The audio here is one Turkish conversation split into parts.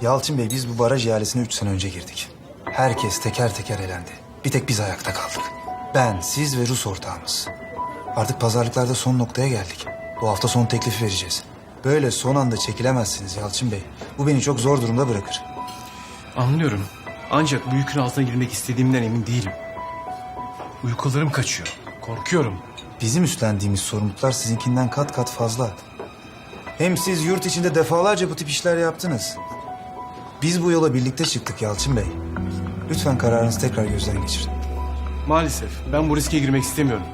Yalçın Bey biz bu baraj ihalesine üç sene önce girdik. Herkes teker teker elendi. Bir tek biz ayakta kaldık. Ben, siz ve Rus ortağımız. Artık pazarlıklarda son noktaya geldik. Bu hafta son teklifi vereceğiz. Böyle son anda çekilemezsiniz Yalçın Bey. Bu beni çok zor durumda bırakır. Anlıyorum. Ancak bu yükün altına girmek istediğimden emin değilim. Uykularım kaçıyor. Korkuyorum. Bizim üstlendiğimiz sorumluluklar sizinkinden kat kat fazla. Hem siz yurt içinde defalarca bu tip işler yaptınız. Biz bu yola birlikte çıktık Yalçın Bey. Lütfen kararınızı tekrar gözden geçirin. Maalesef ben bu riske girmek istemiyorum.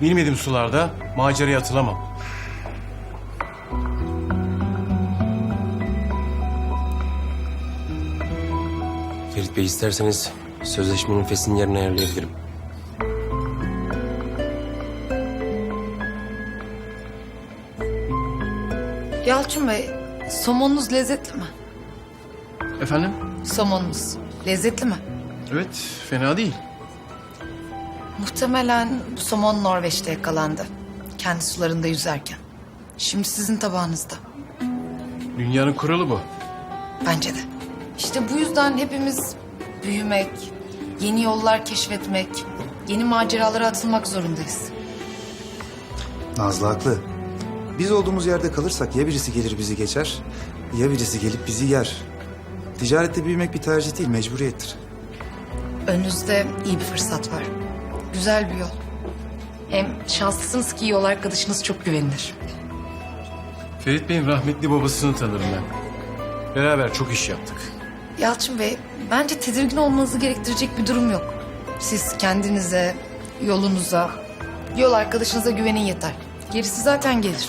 Bilmediğim sularda maceraya atılamam. Ferit Bey isterseniz sözleşmenin fesini yerine ayarlayabilirim. Yalçın Bey, somonunuz lezzetli mi? Efendim? Somonunuz lezzetli mi? Evet, fena değil. Muhtemelen bu somon Norveç'te yakalandı. Kendi sularında yüzerken. Şimdi sizin tabağınızda. Dünyanın kuralı bu. Bence de. İşte bu yüzden hepimiz büyümek, yeni yollar keşfetmek, yeni maceralara atılmak zorundayız. Nazlı haklı. Biz olduğumuz yerde kalırsak ya birisi gelir bizi geçer ya birisi gelip bizi yer. Ticarette büyümek bir tercih değil, mecburiyettir. Önünüzde iyi bir fırsat var. Güzel bir yol. Hem şanslısınız ki yol arkadaşınız çok güvenilir. Ferit Bey'in rahmetli babasını tanırım ben. Beraber çok iş yaptık. Yalçın Bey, bence tedirgin olmanızı gerektirecek bir durum yok. Siz kendinize, yolunuza, yol arkadaşınıza güvenin yeter. Gerisi zaten gelir.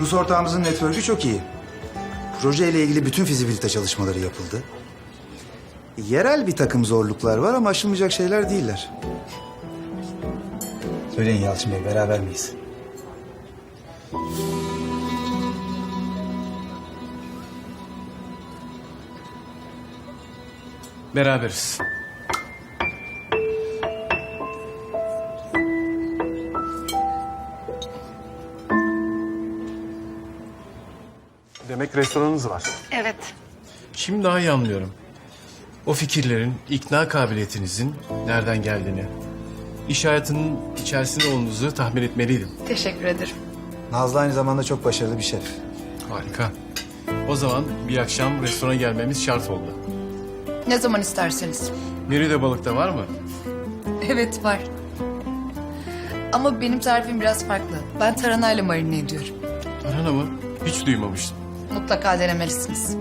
Rus ortağımızın network'ü çok iyi. Proje ile ilgili bütün fizibilite çalışmaları yapıldı. Yerel bir takım zorluklar var ama aşılmayacak şeyler değiller. Söyleyin Yalçın Bey, beraber miyiz? Beraberiz. Demek restoranınız var. Evet. Şimdi daha iyi anlıyorum. O fikirlerin, ikna kabiliyetinizin nereden geldiğini, iş hayatının içerisinde olduğunuzu tahmin etmeliydim. Teşekkür ederim. Nazlı aynı zamanda çok başarılı bir şef. Harika. O zaman bir akşam restorana gelmemiz şart oldu. Ne zaman isterseniz. Merida balıkta var mı? Evet var. Ama benim tarifim biraz farklı. Ben taranayla marine ediyorum. Tarhana mı? Hiç duymamıştım. Mutlaka denemelisiniz.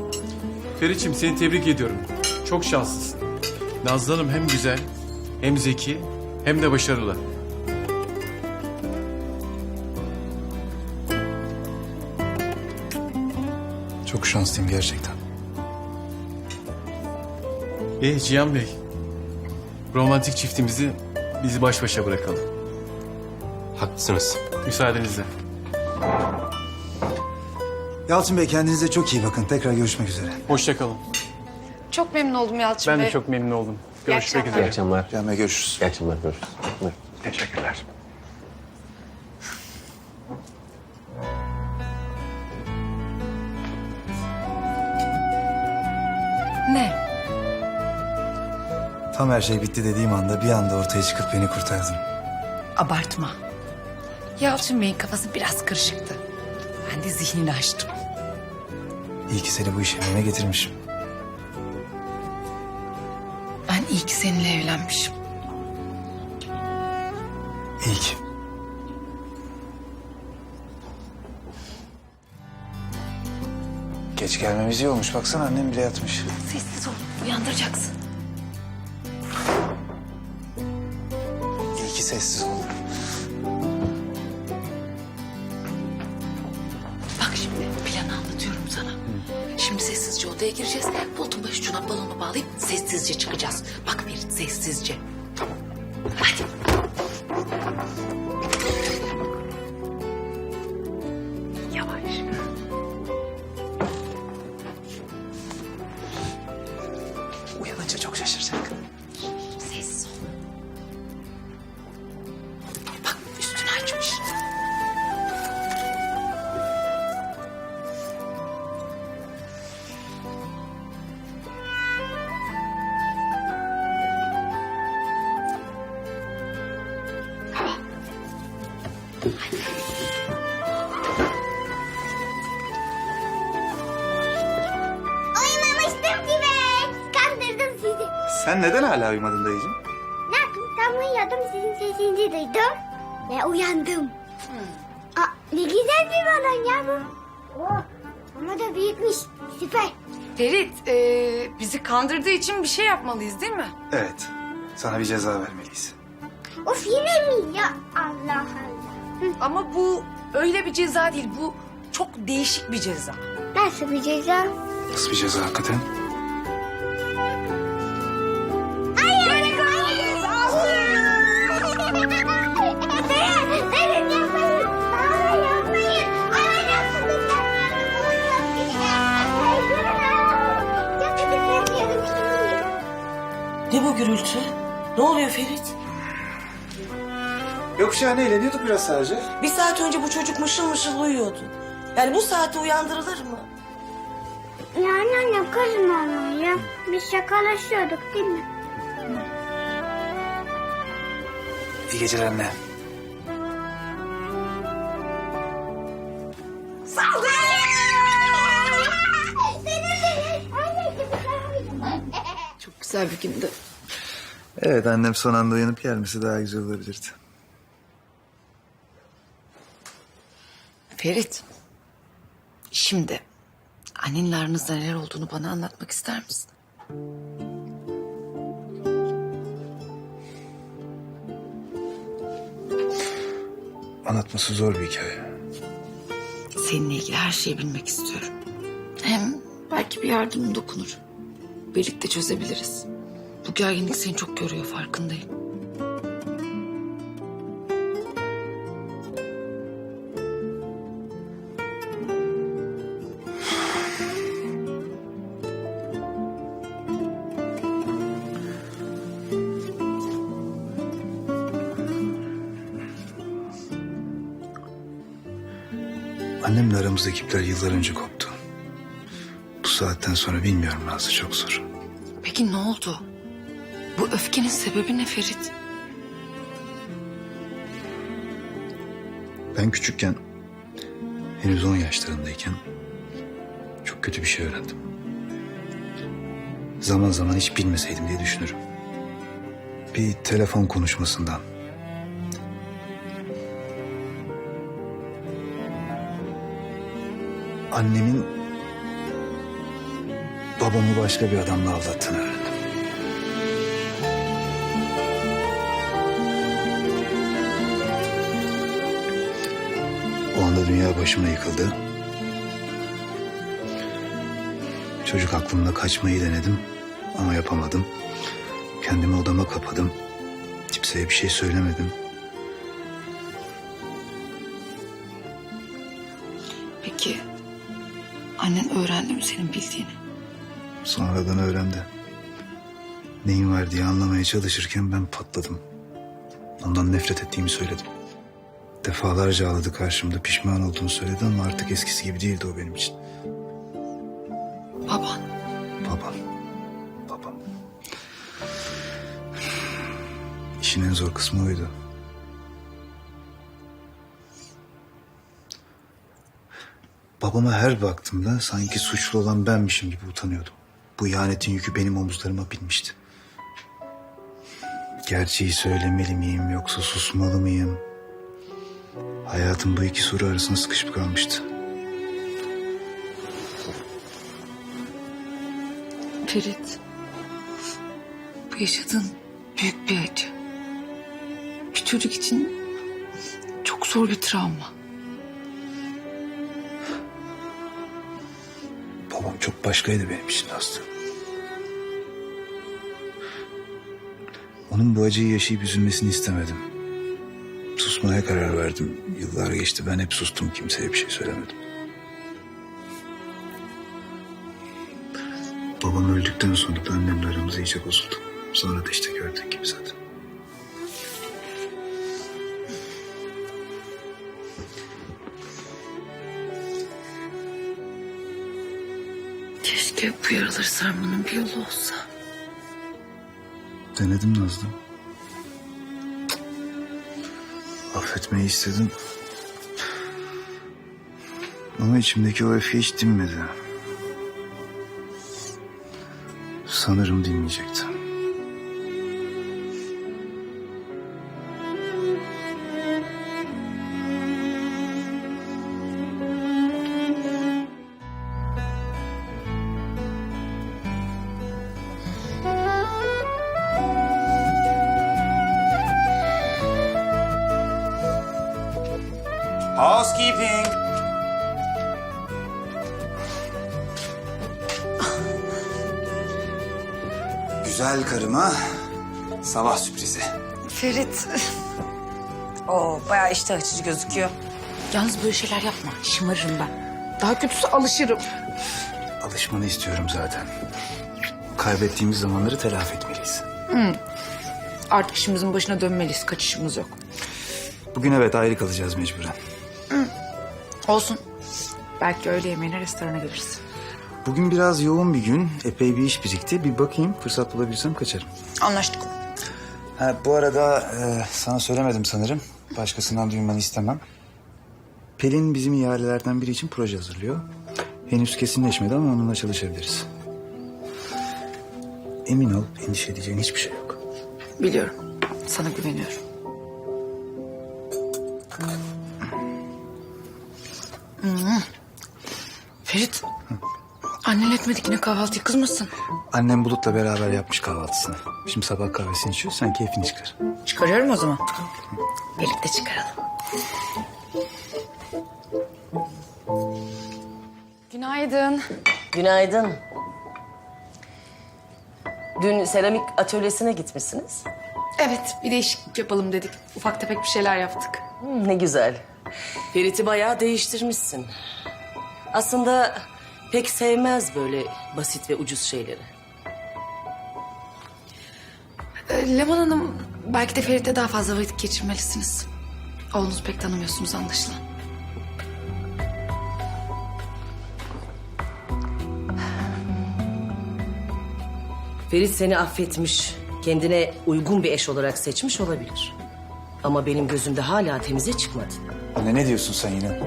Feriç'im seni tebrik ediyorum. Çok şanslısın. Nazlı Hanım hem güzel, hem zeki, hem de başarılı. Çok şanslıyım gerçekten. Eh Cihan Bey, romantik çiftimizi bizi baş başa bırakalım. Haklısınız. Müsaadenizle. Yalçın Bey kendinize çok iyi bakın. Tekrar görüşmek üzere. Hoşça kalın. Çok memnun oldum Yalçın Ben Bey. de çok memnun oldum. Görüşmek akşamlar. İyi üzere. akşamlar. Can Bey görüşürüz. İyi akşamlar. Görüşürüz. Buyurun. Teşekkürler. Ne? Tam her şey bitti dediğim anda bir anda ortaya çıkıp beni kurtardın. Abartma. Yalçın Bey'in kafası biraz kırışıktı. Ben de zihnini açtım. İyi ki seni bu işe yerine getirmişim. Ben iyi ki seninle evlenmişim. İyi ki. Geç gelmemiz iyi olmuş. Baksana annem bile yatmış. Sessiz ol. Uyandıracaksın. İyi ki sessiz oldu. Gireceğiz. Koltuğun başucuna balonu bağlayıp sessizce çıkacağız. Bak Ferit sessizce. Sen neden hala uyumadın dayıcığım? Ne yapayım? Tam uyuyordum sizin sesinizi duydum. Ve uyandım. Aa, ne güzel bir balon ya bu. Oh, ama da büyükmüş. Süper. Ferit, e, bizi kandırdığı için bir şey yapmalıyız değil mi? Evet. Sana bir ceza vermeliyiz. Of yine mi ya? Allah Allah. Ama bu öyle bir ceza değil. Bu çok değişik bir ceza. Nasıl bir ceza? Nasıl bir ceza hakikaten? Bu gürültü? Ne oluyor Ferit? Yok yani eğleniyorduk biraz sadece. Bir saat önce bu çocuk mışıl mışıl uyuyordu. Yani bu saatte uyandırılır mı? Yani anne kızma ona ya. Biz şakalaşıyorduk değil mi? İyi geceler anne. Çok güzel bir gündü. Evet annem son anda uyanıp gelmesi daha güzel olabilirdi. Ferit, şimdi annenle aranızda neler olduğunu bana anlatmak ister misin? Anlatması zor bir hikaye. Seninle ilgili her şeyi bilmek istiyorum. Hem belki bir yardımım dokunur. Birlikte çözebiliriz. Bu gerginlik seni çok görüyor farkındayım. Annemle aramızdaki ipler yıllar önce koptu. Bu saatten sonra bilmiyorum Nazlı çok zor. Peki ne oldu? Bu öfkenin sebebi ne Ferit? Ben küçükken henüz 10 yaşlarındayken çok kötü bir şey öğrendim. Zaman zaman hiç bilmeseydim diye düşünürüm. Bir telefon konuşmasından. Annemin babamı başka bir adamla aldattığını dünya başıma yıkıldı. Çocuk aklımda kaçmayı denedim ama yapamadım. Kendimi odama kapadım. Kimseye bir şey söylemedim. Peki annen öğrendi mi senin bildiğini? Sonradan öğrendi. Neyin var diye anlamaya çalışırken ben patladım. Ondan nefret ettiğimi söyledim. Defalarca ağladı karşımda pişman olduğunu söyledi ama artık eskisi gibi değildi o benim için. Baban. Babam. Babam. İşin en zor kısmı oydu. Babama her baktığımda sanki suçlu olan benmişim gibi utanıyordum. Bu ihanetin yükü benim omuzlarıma binmişti. Gerçeği söylemeli miyim yoksa susmalı mıyım? Hayatım bu iki soru arasında sıkışıp kalmıştı. Ferit. Bu yaşadığın büyük bir acı. Bir çocuk için çok zor bir travma. Babam çok başkaydı benim için Aslı. Onun bu acıyı yaşayıp üzülmesini istemedim. Susmaya karar verdim. Yıllar geçti ben hep sustum kimseye bir şey söylemedim. Babam öldükten sonra da annemle aramız iyice bozuldu. Sonra da işte gördüğün gibi zaten. Keşke bu yaraları sarmanın bir yolu olsa. Denedim Nazlı. Affetmeyi istedim. Ama içimdeki o öfke hiç dinmedi. Sanırım dinmeyecekti. Housekeeping. Güzel karıma sabah sürprizi. Ferit. Oo bayağı iştah açıcı gözüküyor. Yalnız böyle şeyler yapma. Şımarırım ben. Daha kötüsü alışırım. Alışmanı istiyorum zaten. Kaybettiğimiz zamanları telafi etmeliyiz. Artık işimizin başına dönmeliyiz. Kaçışımız yok. Bugün evet ayrı kalacağız mecburen. Olsun. Belki öğle yemeğine restorana geliriz. Bugün biraz yoğun bir gün. Epey bir iş birikti. Bir bakayım fırsat bulabilirsem kaçarım. Anlaştık. Ha, bu arada e, sana söylemedim sanırım. Başkasından duymanı istemem. Pelin bizim ihalelerden biri için proje hazırlıyor. Henüz kesinleşmedi ama onunla çalışabiliriz. Emin ol endişe edeceğin hiçbir şey yok. Biliyorum. Sana güveniyorum. Ferit. Annen etmedik yine kahvaltıyı kızmasın. Annem Bulut'la beraber yapmış kahvaltısını. Şimdi sabah kahvesini içiyor sen keyfini çıkar. Çıkarıyorum o zaman. Birlikte çıkaralım. Günaydın. Günaydın. Dün seramik atölyesine gitmişsiniz. Evet bir değişiklik yapalım dedik. Ufak tefek bir şeyler yaptık. Hmm, ne güzel. Ferit'i bayağı değiştirmişsin. Aslında pek sevmez böyle basit ve ucuz şeyleri. Ee, Leman Hanım belki de Ferit'le daha fazla vakit geçirmelisiniz. Oğlunuzu pek tanımıyorsunuz anlaşılan. Ferit seni affetmiş, kendine uygun bir eş olarak seçmiş olabilir. Ama benim gözümde hala temize çıkmadı. Anne ne diyorsun sen yine?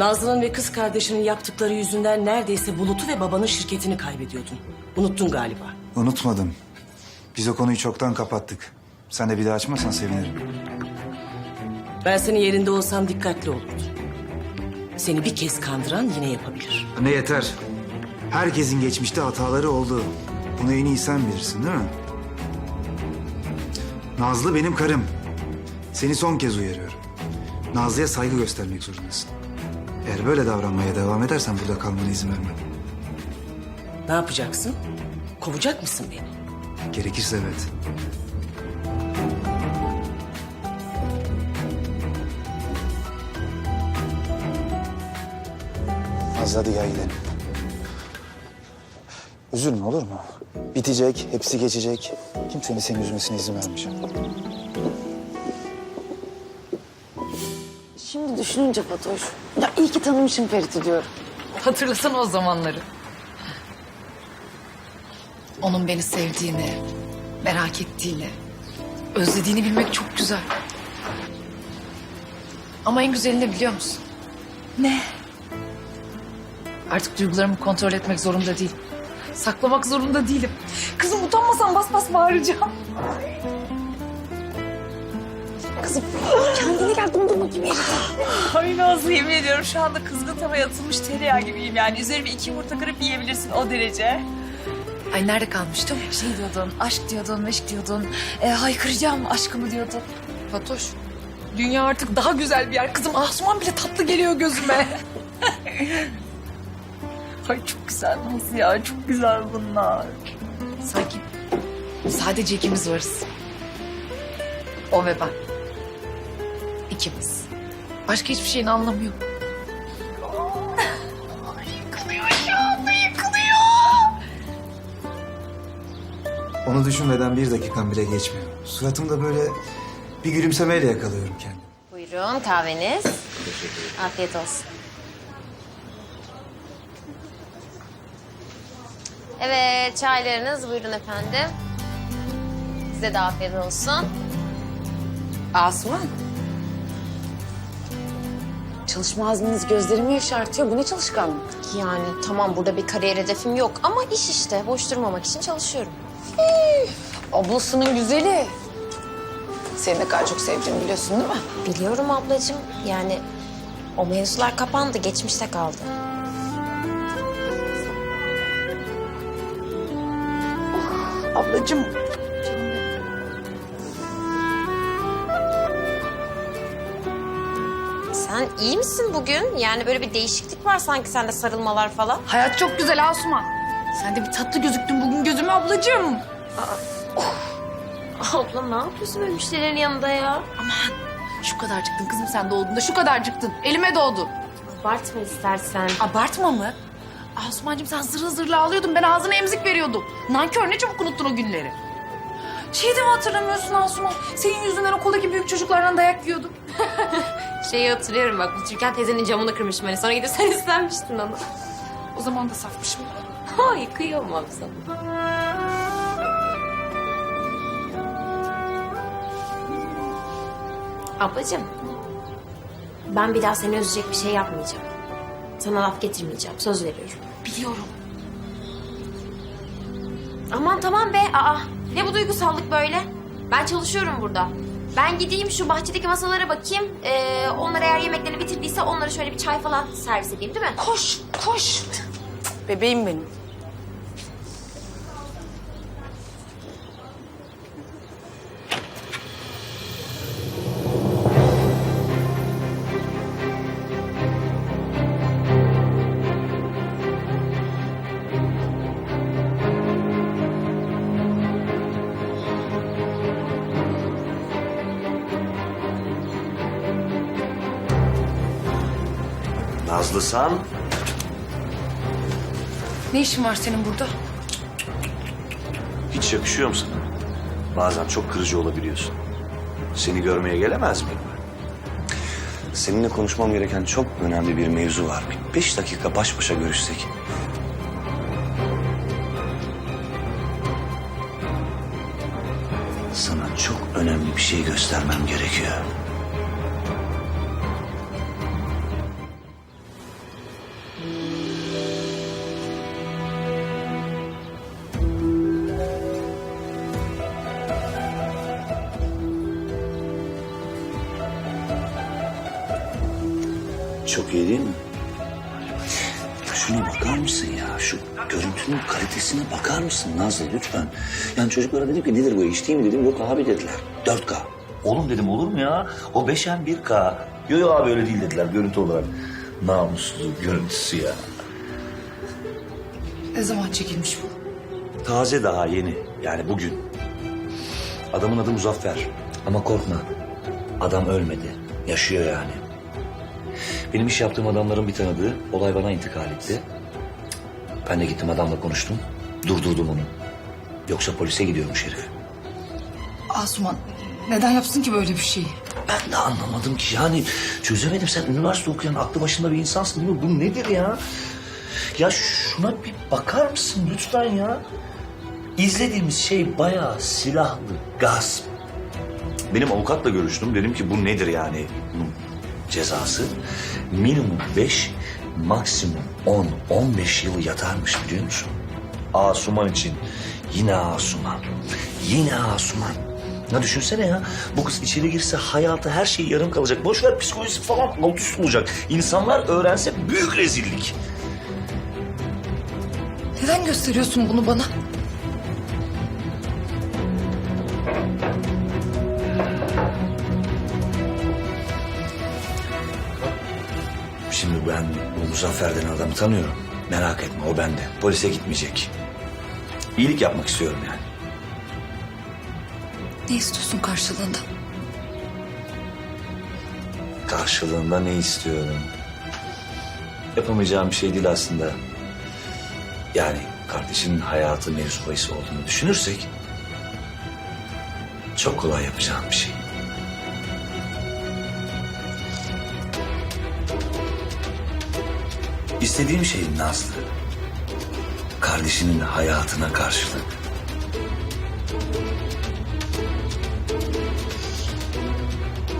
Nazlı'nın ve kız kardeşinin yaptıkları yüzünden neredeyse Bulut'u ve babanın şirketini kaybediyordun. Unuttun galiba. Unutmadım. Biz o konuyu çoktan kapattık. Sen de bir daha açmazsan sevinirim. Ben senin yerinde olsam dikkatli olurdum. Seni bir kez kandıran yine yapabilir. Ne yeter. Herkesin geçmişte hataları oldu. Bunu en iyi sen bilirsin değil mi? Nazlı benim karım. Seni son kez uyarıyorum. Nazlı'ya saygı göstermek zorundasın. Eğer böyle davranmaya devam edersen burada kalmana izin vermem. Ne yapacaksın? Kovacak mısın beni? Gerekirse evet. Nazlı hadi gel gidelim. Üzülme olur mu? Bitecek, hepsi geçecek. Kimsenin seni üzmesine izin vermeyeceğim. Düşününce Fatoş. Ya iyi ki tanımışım Ferit'i diyorum. Hatırlasana o zamanları. Onun beni sevdiğini, merak ettiğini, özlediğini bilmek çok güzel. Ama en güzeli ne biliyor musun? Ne? Artık duygularımı kontrol etmek zorunda değilim. Saklamak zorunda değilim. Kızım utanmasan bas bas bağıracağım. Kızım kendine gel dondurma gibi. Ay Nazlı yemin ediyorum şu anda kızgın tavaya atılmış tereyağı gibiyim yani. Üzerime iki yumurta kırıp yiyebilirsin o derece. Ay nerede kalmıştım? Şey diyordun, aşk diyordun, meşk diyordun. E, haykıracağım aşkımı diyordun. Fatoş. Dünya artık daha güzel bir yer. Kızım Asuman bile tatlı geliyor gözüme. Ay çok güzel Nazlı ya, çok güzel bunlar. Sanki sadece ikimiz varız. O ve ben. İkimiz. Başka hiçbir şeyin anlamı yok. Onu düşünmeden bir dakikam bile geçmiyor. Suratımda böyle bir gülümsemeyle yakalıyorum kendimi. Buyurun kahveniz. Afiyet olsun. Evet çaylarınız buyurun efendim. Size de afiyet olsun. Asuman. Çalışma azminiz gözlerimi yaşartıyor. Bu ne çalışkanlık? Yani tamam burada bir kariyer hedefim yok ama iş işte. Boş durmamak için çalışıyorum. Ablasının güzeli. Seni ne kadar çok sevdiğimi biliyorsun değil mi? Biliyorum ablacığım yani o mevzular kapandı geçmişte kaldı. ablacığım. Sen iyi misin bugün? Yani böyle bir değişiklik var sanki sende sarılmalar falan. Hayat çok güzel Asuman. Sen de bir tatlı gözüktün bugün gözüme ablacığım. Abla ne yapıyorsun böyle müşterilerin yanında ya? Şu kadarcıktın kızım sen doğduğunda şu kadarcıktın. Elime doğdu. Abartma istersen. Abartma mı? Asumancığım sen zırıl zırıl ağlıyordun. Ben ağzına emzik veriyordum. Nankör ne çabuk unuttun o günleri. Şey de mi hatırlamıyorsun Asuman? Senin yüzünden okuldaki büyük çocuklardan dayak yiyordum. Şeyi hatırlıyorum bak bu Türkan teyzenin camını kırmışım hani. Sonra gidip sen istenmiştin onu. O zaman da safmışım. Ay kıyamam sana. Ablacığım. Ben bir daha seni üzecek bir şey yapmayacağım. Sana laf getirmeyeceğim. Söz veriyorum. Biliyorum. Aman tamam be. Aa, ne bu duygusallık böyle? Ben çalışıyorum burada. Ben gideyim şu bahçedeki masalara bakayım. Ee, onlar eğer yemeklerini bitirdiyse onlara şöyle bir çay falan servis edeyim değil mi? Koş, koş. Bebeğim benim. Nazlısan Ne işin var senin burada? hiç yakışıyor mu sana? Bazen çok kırıcı olabiliyorsun. Seni görmeye gelemez miyim? Seninle konuşmam gereken çok önemli bir mevzu var. Bir beş dakika baş başa görüşsek. Sana çok önemli bir şey göstermem gerekiyor. Çok iyi değil mi? Şuna bakar mısın ya? Şu görüntünün kalitesine bakar mısın Nazlı lütfen? Yani çocuklara dedim ki nedir bu HD mi dedim. Yok abi dediler. 4K. Oğlum dedim olur mu ya? O 5M 1K. Yok yok abi öyle değil dediler görüntü olarak. Namussuzluk görüntüsü ya. Ne zaman çekilmiş bu? Taze daha yeni. Yani bugün. Adamın adı Muzaffer. Ama korkma. Adam ölmedi. Yaşıyor yani. Benim iş yaptığım adamların bir tanıdığı olay bana intikal etti. Ben de gittim adamla konuştum. Durdurdum onu. Yoksa polise gidiyormuş herif. Asuman neden yapsın ki böyle bir şeyi? Ben de anlamadım ki yani çözemedim. Sen üniversite okuyan aklı başında bir insansın değil mi? Bu nedir ya? Ya şuna bir bakar mısın lütfen ya? İzlediğimiz şey bayağı silahlı gasp. Benim avukatla görüştüm. Dedim ki bu nedir yani cezası? Minimum beş, maksimum on, on beş yıl yatarmış biliyor musun? Asuman için. Yine Asuman. Yine Asuman. Ya düşünsene ya. Bu kız içeri girse hayatı her şey yarım kalacak. Boş ver psikolojisi falan alt üst olacak. İnsanlar öğrense büyük rezillik. Neden gösteriyorsun bunu bana? Şimdi ben bu Muzaffer denen adamı tanıyorum. Merak etme o bende. Polise gitmeyecek. İyilik yapmak istiyorum yani. Ne istiyorsun karşılığında? Karşılığında ne istiyorum? Yapamayacağım bir şey değil aslında. Yani kardeşinin hayatı mevzu bahis olduğunu düşünürsek... ...çok kolay yapacağım bir şey. İstediğim şey Nazlı. Kardeşinin hayatına karşılık.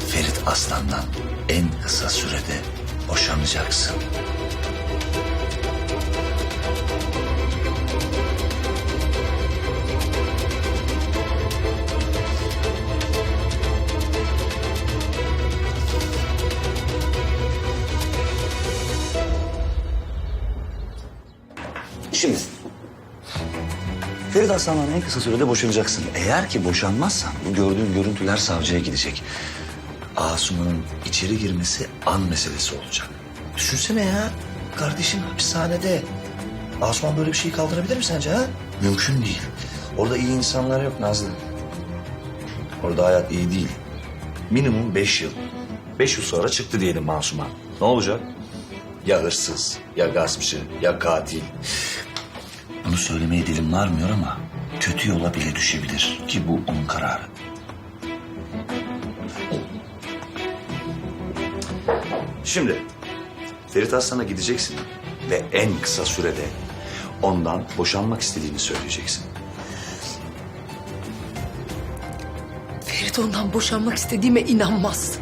Ferit Aslan'dan en kısa sürede boşanacaksın. Aslan'dan en kısa sürede boşanacaksın. Eğer ki boşanmazsan bu gördüğün görüntüler savcıya gidecek. Asuman'ın içeri girmesi an meselesi olacak. Düşünsene ya. Kardeşin hapishanede. Asuman böyle bir şeyi kaldırabilir mi sence ha? Mümkün değil. Orada iyi insanlar yok Nazlı. Orada hayat iyi değil. Minimum beş yıl. Beş yıl sonra çıktı diyelim Masum'a. Ne olacak? Ya hırsız, ya gaspçı, ya katil. Bunu söylemeye dilim varmıyor ama kötü yola bile düşebilir ki bu onun kararı. Şimdi Ferit Aslan'a gideceksin ve en kısa sürede ondan boşanmak istediğini söyleyeceksin. Ferit ondan boşanmak istediğime inanmaz.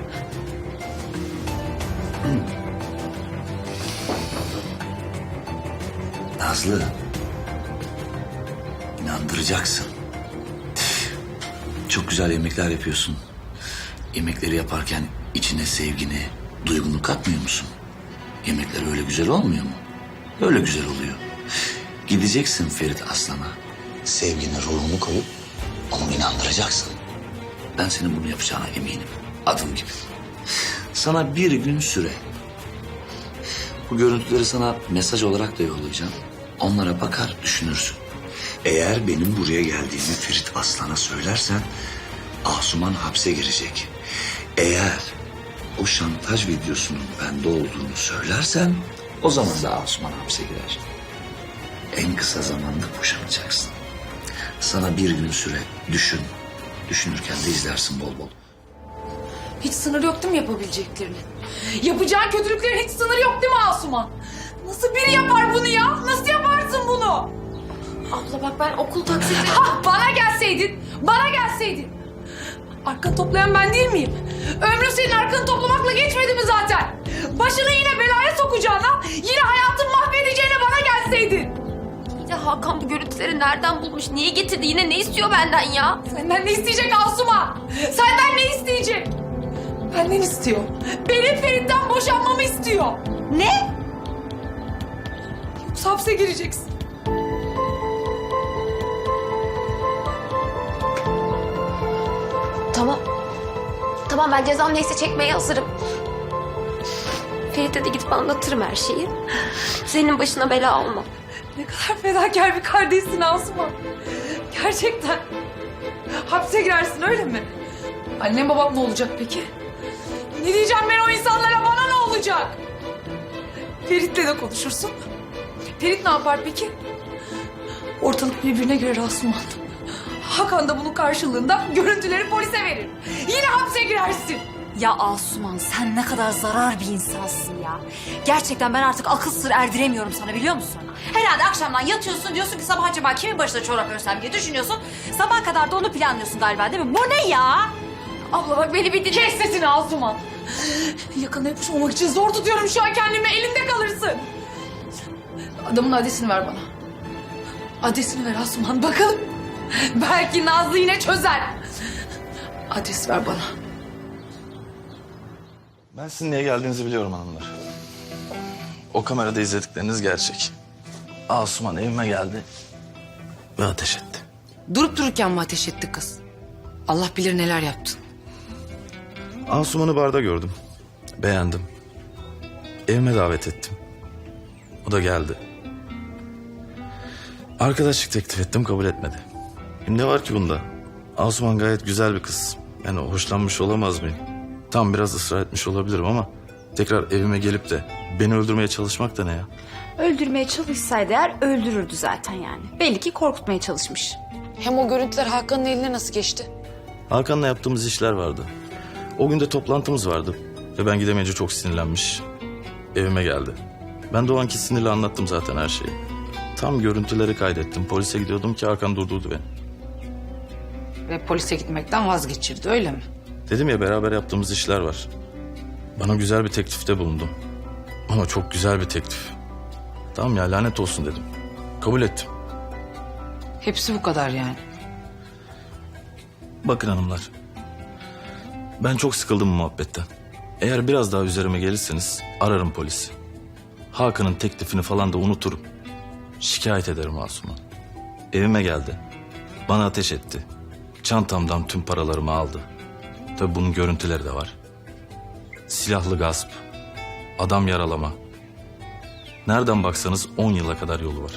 Nazlı. İnandıracaksın. Çok güzel yemekler yapıyorsun. Yemekleri yaparken içine sevgini, duygunu katmıyor musun? Yemekler öyle güzel olmuyor mu? Öyle güzel oluyor. Gideceksin Ferit Aslan'a. Sevgini, ruhunu koyup onu inandıracaksın. Ben senin bunu yapacağına eminim. Adım gibi. Sana bir gün süre. Bu görüntüleri sana mesaj olarak da yollayacağım. Onlara bakar düşünürsün. Eğer benim buraya geldiğimi Ferit Aslan'a söylersen Asuman hapse girecek. Eğer o şantaj videosunun bende olduğunu söylersen o zaman da Asuman hapse girer. En kısa zamanda boşanacaksın. Sana bir gün süre düşün. Düşünürken de izlersin bol bol. Hiç sınır yok değil mi yapabileceklerinin? Yapacağın kötülüklerin hiç sınırı yok değil mi Asuman? Nasıl biri yapar bunu ya? Nasıl yaparsın bunu? Abla bak ben okul taksiti... Hah bana gelseydin, bana gelseydin. Arka toplayan ben değil miyim? Ömrün senin arkanı toplamakla geçmedi mi zaten? Başını yine belaya sokacağına, yine hayatını mahvedeceğine bana gelseydin. İyi de Hakan bu görüntüleri nereden bulmuş? Niye getirdi? Yine ne istiyor benden ya? Senden ne isteyecek Asuman? Senden ne isteyecek? Benden istiyor. Benim Ferit'ten boşanmamı istiyor. Ne? Yoksa hapse gireceksin. Tamam ben cezam neyse çekmeye hazırım. Ferit'e de gidip anlatırım her şeyi. Senin başına bela olmam. Ne kadar fedakar bir kardeşsin Asuman. Gerçekten. Hapse girersin öyle mi? Annem babam ne olacak peki? Ne diyeceğim ben o insanlara bana ne olacak? Ferit'le de konuşursun. Ferit ne yapar peki? Ortalık birbirine girer Asuman. Hakan da bunun karşılığında görüntüleri polise verir. Yine hapse girersin. Ya Asuman sen ne kadar zarar bir insansın ya. Gerçekten ben artık akıl sır erdiremiyorum sana biliyor musun? Herhalde akşamdan yatıyorsun diyorsun ki sabah acaba kimin başına çorap örsem diye düşünüyorsun. Sabah kadar da onu planlıyorsun galiba değil mi? Bu ne ya? Abla bak beni bir dinle. Kes sesini Asuman. Yakına yapmış olmak için zor tutuyorum şu an kendimi. Elinde kalırsın. Adamın adresini ver bana. Adresini ver Asuman bakalım. Belki Nazlı yine çözer. Adres ver bana. Ben sizin niye geldiğinizi biliyorum hanımlar. O kamerada izledikleriniz gerçek. Asuman evime geldi ve ateş etti. Durup dururken mi ateş etti kız? Allah bilir neler yaptın. Asuman'ı barda gördüm. Beğendim. Evime davet ettim. O da geldi. Arkadaşlık teklif ettim kabul etmedi. Ne var ki bunda? Asuman gayet güzel bir kız. Yani hoşlanmış olamaz mıyım? Tam biraz ısrar etmiş olabilirim ama... ...tekrar evime gelip de beni öldürmeye çalışmak da ne ya? Öldürmeye çalışsaydı eğer öldürürdü zaten yani. Belli ki korkutmaya çalışmış. Hem o görüntüler Hakan'ın eline nasıl geçti? Hakan'la yaptığımız işler vardı. O gün de toplantımız vardı. Ve ben gidemeyince çok sinirlenmiş. Evime geldi. Ben de o anki sinirle anlattım zaten her şeyi. Tam görüntüleri kaydettim. Polise gidiyordum ki Hakan durdurdu beni. Ve polise gitmekten vazgeçirdi öyle mi? Dedim ya beraber yaptığımız işler var. Bana güzel bir teklifte bulundu. Ama çok güzel bir teklif. Tamam ya lanet olsun dedim. Kabul ettim. Hepsi bu kadar yani. Bakın hanımlar. Ben çok sıkıldım bu muhabbetten. Eğer biraz daha üzerime gelirseniz ararım polisi. Hakan'ın teklifini falan da unuturum. Şikayet ederim Asuman. Evime geldi. Bana ateş etti. Çantamdan tüm paralarımı aldı. Tabii bunun görüntüleri de var. Silahlı gasp, adam yaralama. Nereden baksanız 10 yıla kadar yolu var.